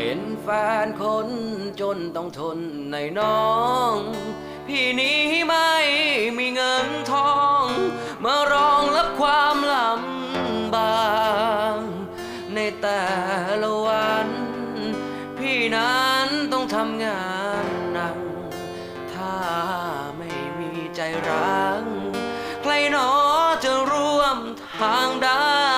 เป็นแฟนคนจนต้องทนในน้อง พี่นี้ไม่มีเงินทอง มารองรับความลำบากในแต่ละวัน พี่นั้นต้องทำงานหนัก ถ้าไม่มีใจรักใครหนอจะร่วมทางได้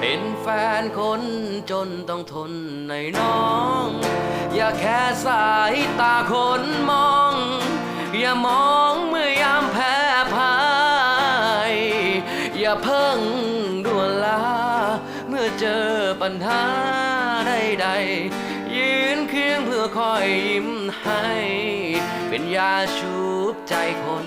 เป็นแฟนคนจนต้องทนในน้อง อย่าแค่สายตาคนมอง อย่ามองเมื่อยามแพ้พ่าย อย่าเพิ่งด่วนลา เมื่อเจอปัญหาใดๆยืนเคียงเพื่อคอยยิ้มให้ เป็นยาชูบใจคน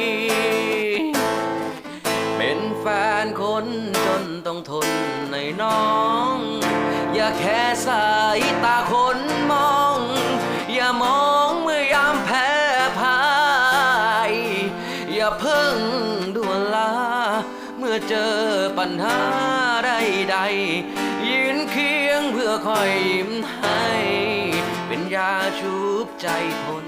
นคนจนต้องทนในน้อง อย่าแค่สายตาคนมอง อย่ามองเมื่อยามแพ้พ่าย อย่าเพิ่งด่วนลา เมื่อเจอปัญหาใดๆยืนเคียงเพื่อคอยยิ้มให้ เป็นยาชูบใจคน